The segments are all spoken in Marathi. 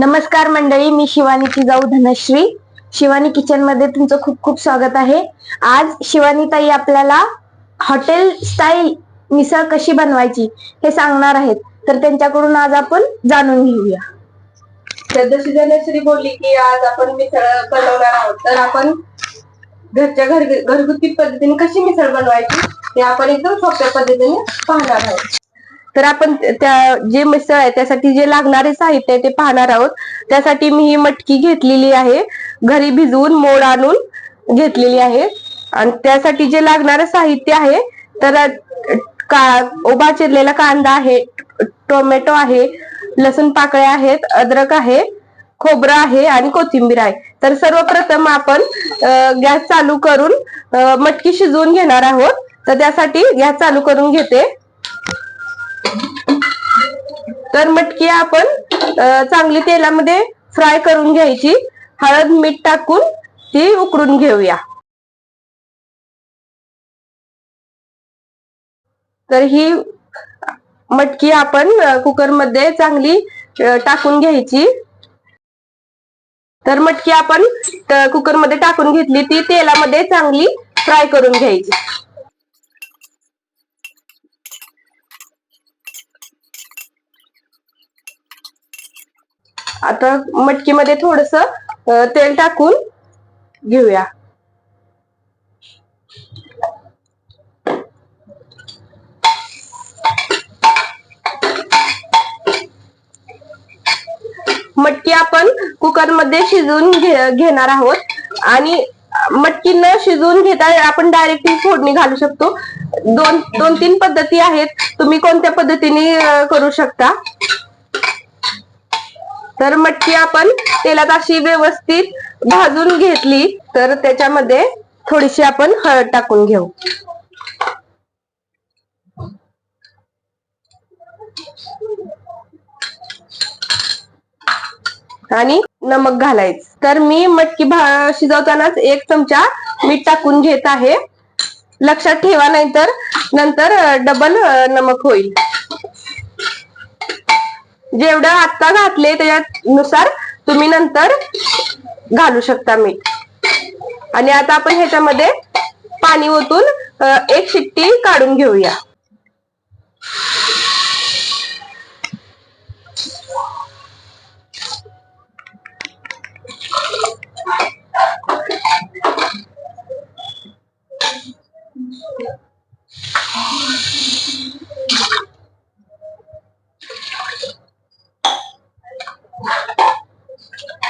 नमस्कार मंडळी मी शिवानी जाऊ धनश्री. शिवानी किचनमध्ये तुमचं खूप खूप स्वागत आहे. आज शिवानी ताई आपल्याला हॉटेल स्टाईल मिसळ कशी बनवायची हे सांगणार आहेत. तर त्यांच्याकडून आज आपण जाणून घेऊया. तर जशी धनश्री बोलली की आज आपण मिसळ बनवणार आहोत. तर आपण घरच्या घर घरगुती पद्धतीने कशी मिसळ बनवायची ते आपण एकदम सोप्या पद्धतीने पाहणार आहोत. तर आपण त्या जे मिसळ आहे त्यासाठी जे लागणारे साहित्य आहे ते पाहणार आहोत. त्यासाठी मी ही मटकी घेतलेली आहे. घरी भिजवून मोड आणून घेतलेली आहे. आणि त्यासाठी जे लागणारं साहित्य आहे तर का उभा चिरलेला कांदा आहे टोमॅटो आहे लसूण पाकळ्या आहेत अद्रक आहे खोबरं आहे आणि कोथिंबीर आहे. तर सर्वप्रथम आपण गॅस चालू करून मटकी शिजवून घेणार आहोत. तर त्यासाठी गॅस चालू करून घेते. तर मटकी आपण चांगली तेलामध्ये फ्राय करून घ्यायची. हळद मीठ टाकून ती उकडून घेऊया. तर ही मटकी आपण कुकरमध्ये चांगली टाकून घ्यायची. तर मटकी आपण कुकरमध्ये टाकून घेतली ती तेलामध्ये चांगली फ्राय करून घ्यायची. आता मटकीमध्ये थोडस तेल टाकून घेऊया. मटकी आपण कुकरमध्ये शिजवून घे- घेणार आहोत. आणि मटकी न शिजवून घेता आपण डायरेक्ट फोडणी घालू शकतो. दोन दोन तीन पद्धती आहेत. तुम्ही कोणत्या पद्धतीने करू शकता? तर मटकी आपण तेलात अशी व्यवस्थित भाजून घेतली तर त्याच्यामध्ये थोडीशी आपण हळद टाकून घेऊ. आणि नमक घालायचं. तर मी मटकी शिजवतानाच एक चमचा मीठ टाकून घेत आहे. लक्षात ठेवा नाहीतर नंतर डबल नमक होईल. जेवढं आता घातले त्याच्यानुसार तुम्ही नंतर घालू शकता मीठ. आणि आता आपण ह्याच्यामध्ये पाणी ओतून एक शिट्टी काढून घेऊया.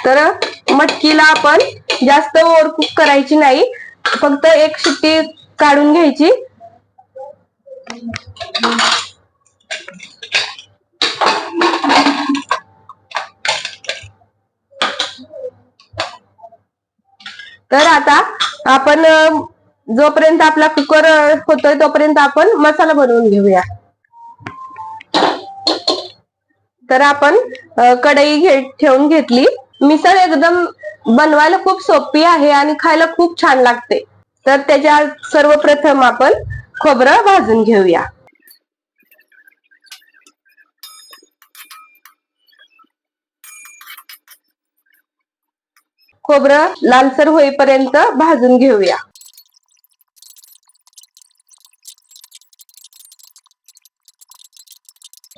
तर मटकीला आपण जास्त ओव्हरकुक करायची नाही. फक्त एक शिट्टी काढून घ्यायची. तर आता आपण जोपर्यंत आपला कुकर होतोय तोपर्यंत आपण मसाला बनवून घेऊया. तर आपण कढई ठेवून घेतली. मिसळ एकदम बनवायला खूप सोपी आहे आणि खायला खूप छान लागते. तर त्याच्या सर्वप्रथम आपण खोबरं भाजून घेऊया. खोबरं लालसर होईपर्यंत भाजून घेऊया.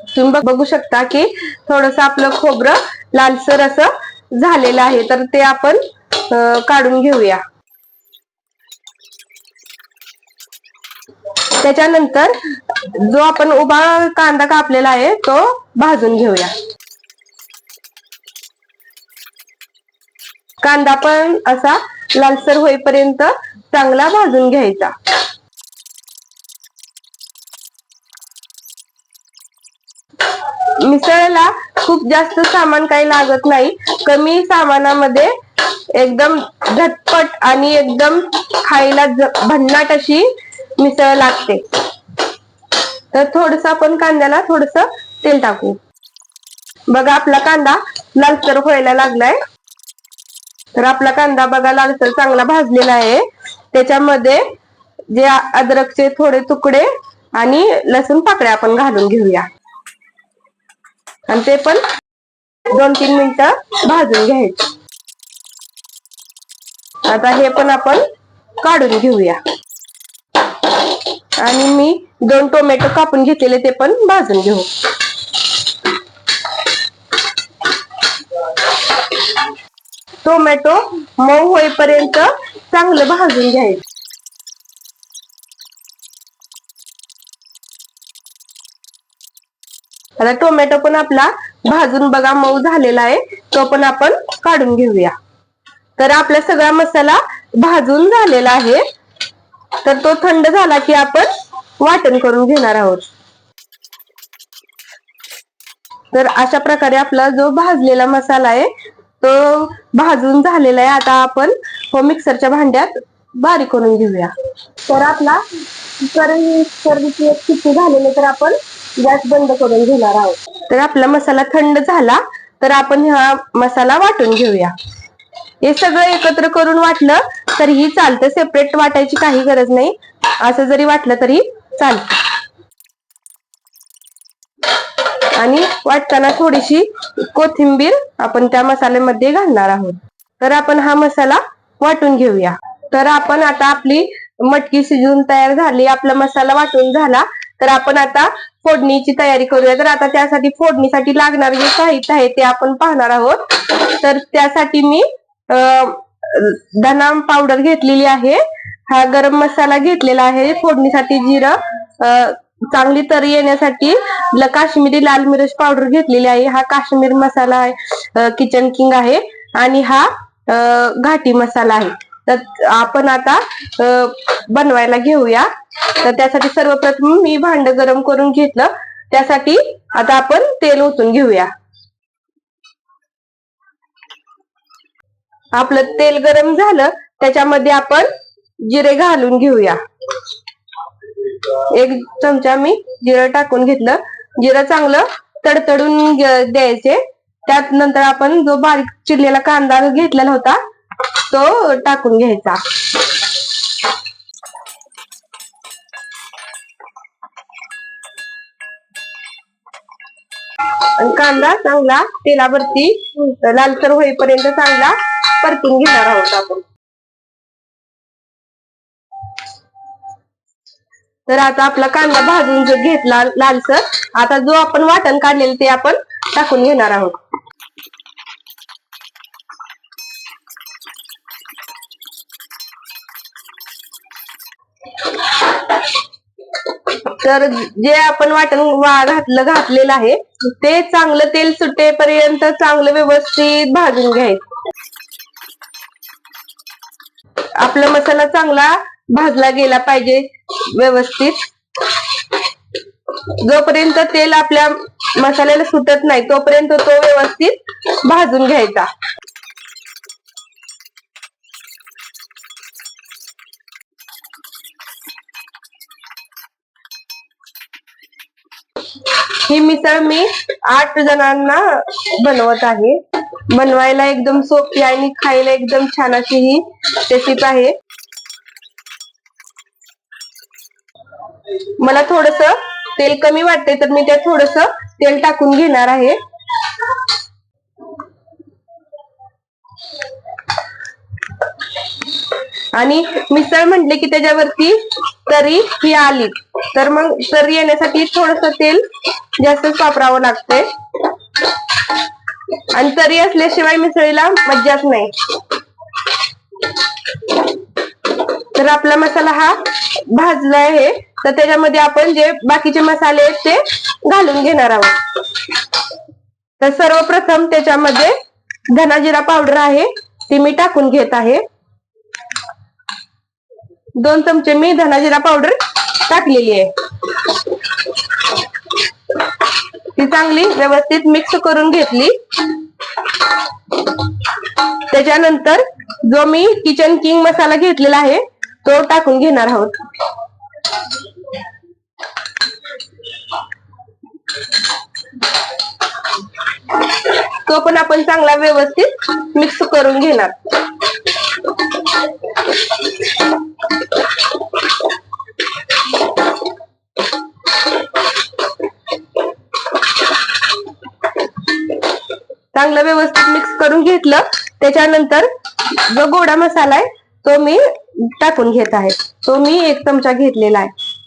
तुम्ही बघू शकता की थोडस आपलं खोबरं लालसर असं झालेलं आहे तर ते आपण काढून घेऊया. त्याच्यानंतर जो आपण उभा कांदा कापलेला आहे तो भाजून घेऊया. कांदा पण असा लालसर होईपर्यंत चांगला भाजून घ्यायचा. मिसळला खूप जास्त सामान काही लागत नाही. कमी सामानामध्ये एकदम झटपट आणि एकदम खायला भन्नाट अशी मिसळ लागते. तर थोडस आपण कांद्याला थोडस तेल टाकू. बघा आपला कांदा लालसर व्हायला लागलाय. तर आपला कांदा बघा लालसर चांगला भाजलेला आहे. त्याच्यामध्ये जे अद्रकचे थोडे तुकडे आणि लसूण पाकळ्या आपण घालून घेऊया. आणि ते पण दोन तीन मिनिटं भाजून घ्यायचे. आता हे पण आपण काढून घेऊया. आणि मी दोन टोमॅटो कापून घेतलेले ते पण भाजून घेऊ. टोमॅटो मऊ होईपर्यंत चांगलं भाजून घ्यायचं. आता टोमॅटो पण आपला भाजून बघा मऊ झालेला आहे. तो पण आपण काढून घेऊया. तर आपला सगळा मसाला भाजून झालेला आहे. तर तो थंड झाला की आपण वाटण करून घेणार आहोत. तर अशा प्रकारे आपला जो भाजलेला मसाला आहे तो भाजून झालेला आहे. आता आपण हो मिक्सरच्या भांड्यात बारीक करून घेऊया. तर आपला करी सर्दीची एक झालेली तर आपण गॅस बंद करून घेणार आहोत. तर आपला मसाला थंड झाला तर आपण हा मसाला वाटून घेऊया. हे सगळं एकत्र करून वाटलं तरीही चालतं. सेपरेट वाटायची काही गरज नाही. असं जरी वाटलं तरी चालतं. आणि वाटताना थोडीशी कोथिंबीर आपण त्या मसाल्यामध्ये घालणार आहोत. तर आपण हा मसाला वाटून घेऊया. तर आपण आता आपली मटकी शिजून तयार झाली आपला मसाला वाटून झाला तर आपण आता फोडणीची तयारी करूया. तर आता त्यासाठी फोडणीसाठी लागणारे जे साहित्य आहे ते आपण पाहणार आहोत. तर त्यासाठी मी धनाम धना पावडर घेतलेली आहे. हा गरम मसाला घेतलेला आहे. फोडणीसाठी जिरं अं, चांगली तर येण्यासाठी काश्मीरी लाल मिरच पावडर घेतलेली आहे. हा काश्मीर मसाला आहे किचन किंग आहे. आणि हा घाटी मसाला आहे. तर आपण आता बनवायला घेऊया. तर त्यासाठी सर्वप्रथम मी भांड गरम करून घेतलं. त्यासाठी आता आपण तेल ओतून घेऊया. आपलं तेल गरम झालं त्याच्यामध्ये आपण जिरे घालून घेऊया. एक चमचा मी जिरं टाकून घेतलं. जिरं चांगलं तडतडून द्यायचे. त्यात नंतर आपण जो बारीक चिरलेला कांदा घेतलेला होता तो टाकून घ्यायचा. आणि कांदा चांगला तेलावरती लालसर होईपर्यंत चांगला परतून घेणार आहोत आपण. तर आता आपला कांदा भाजून जर घेतला लालसर आता जो आपण वाटण काढलेलं ते आपण टाकून घेणार आहोत. तर जे आपण वाटण घातलं घातलेलं आहे ते चांगलं तेल सुटेपर्यंत चांगलं व्यवस्थित भाजून घ्यायचं. आपला मसाला चांगला भाजला गेला पाहिजे व्यवस्थित. जोपर्यंत तेल आपल्या मसाल्याला सुटत नाही तोपर्यंत तो व्यवस्थित भाजून घ्यायचा. ही मिसळ मी आठ जणांना बनवत आहे. बनवायला एकदम सोपी आणि खायला एकदम छान अशी ही रेसिपी आहे. मला थोडस तेल कमी वाटते तर मी त्यात थोडस तेल टाकून घेणार आहे. आणि मिसळ म्हटले की त्याच्यावरती तरी ही आली. तर मग तरी येण्यासाठी थोडस तेल जास्तच वापरावं लागतंय. आणि तरी असल्याशिवाय मिसळीला मज्जाच नाही. तर आपला मसाला हा भाजला आहे तर त्याच्यामध्ये आपण जे बाकीचे मसाले आहेत ते घालून घेणार आहोत. तर सर्वप्रथम त्याच्यामध्ये धनाजिरा पावडर आहे ती मी टाकून घेत आहे. दोन चमचे मी धना जिरा पावडर टाकलेली आहे. ती चांगली व्यवस्थित मिक्स करून घेतली. त्याच्यानंतर जो मी किचन किंग मसाला घेतलेला आहे तो टाकून घेणार आहोत. तो पण आपण चांगला व्यवस्थित मिक्स करून घेणार. चांगलं व्यवस्थित मिक्स करून घेतलं. त्याच्यानंतर जो गोडा मसाला आहे तो मी टाकून घेत आहे. तो मी एक चमचा घेतलेला आहे.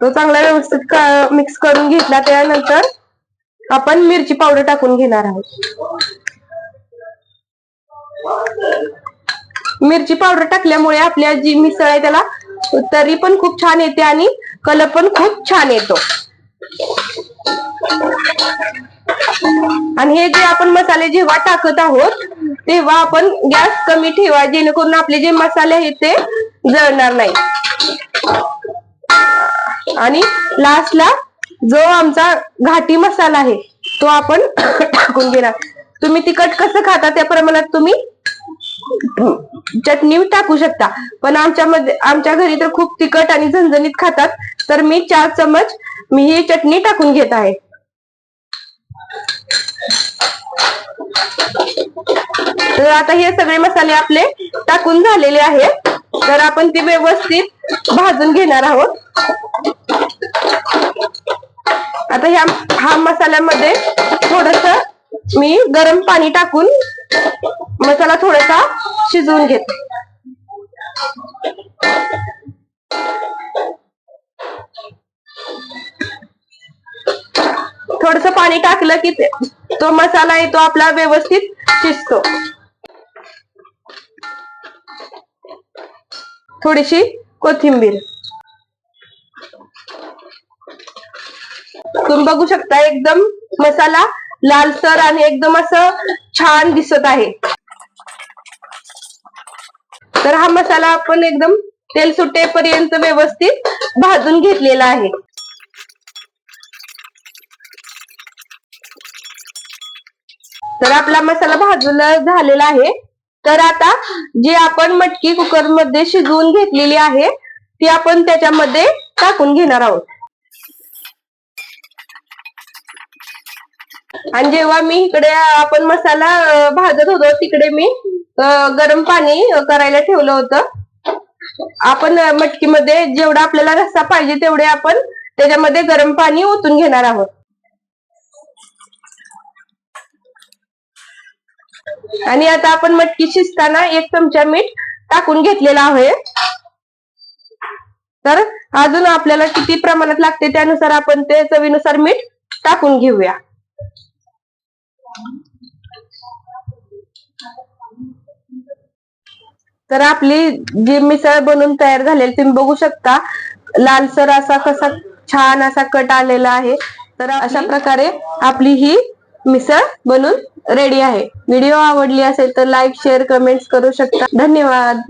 तो चांगला व्यवस्थित मिक्स करून घेतला त्यानंतर आपण मिरची पावडर टाकून घेणार आहोत. मिरची पावडर टाकल्यामुळे आपल्या जी मिसळ आहे त्याला तरी पण खूप छान येते आणि कलर पण खूप छान येतो. आणि हे जे आपण मसाले जेव्हा टाकत आहोत तेव्हा आपण गॅस कमी ठेवा जेणेकरून आपले जे मसाले आहेत ते जळणार नाही. आणि लास्टला जो आमचा घाटी मसाला आहे तो आपण टाकून घेणार. तुम्ही तिखट कसं खाता त्या प्रमाणात तुम्ही चटणी टाकू शकता. पण आमच्यामध्ये आमच्या घरी तर खूप तिखट आणि झणझणीत खातात तर मी चार चमच मी ही चटणी टाकून घेत आहे. तर आता हे सगळे मसाले आपले टाकून झालेले आहेत. तर आपण ते व्यवस्थित भाजून घेणार आहोत. आता ह्या हा मसाल्यामध्ये थोडस मी गरम पाणी टाकून मसाला थोडासा शिजवून घेते थोडस पाणी टाकलं की ते- तो मसाला येतो तो आपला व्यवस्थित शिजतो. थोडीशी कोथिंबीर. तुम्ही बघू शकता एकदम मसाला लालसर आणि एकदम असं छान दिसत आहे. तर हा मसाला आपण एकदम तेल सुटेपर्यंत व्यवस्थित भाजून घेतलेला आहे. तर आपला मसाला भाजूला झालेला आहे. तर आता जी आपण मटकी कुकरमध्ये शिजवून घेतलेली आहे ती आपण त्याच्यामध्ये टाकून घेणार आहोत. आणि जेव्हा मी इकडे आपण मसाला भाजत होतो तिकडे मी गरम पाणी करायला ठेवलं होतं. आपण मटकीमध्ये जेवढा आपल्याला रस्सा पाहिजे तेवढे आपण त्याच्यामध्ये गरम पाणी ओतून घेणार आहोत. आणि आता आपण मटकी शिजताना एक चमचा मीठ टाकून घेतलेला आहे. तर अजून आपल्याला किती प्रमाणात लागते त्यानुसार आपण ते चवीनुसार मीठ टाकून घेऊया. तर आपली जी मिसळ बनून तयार झालेली तुम्ही बघू शकता. लालसर असा कसा छान असा कट आलेला आहे. तर अशा प्रकारे आपली ही मिसळ बनून रेडी आहे. व्हिडिओ आवडली असेल तर लाईक शेअर कमेंट्स करू शकता. धन्यवाद.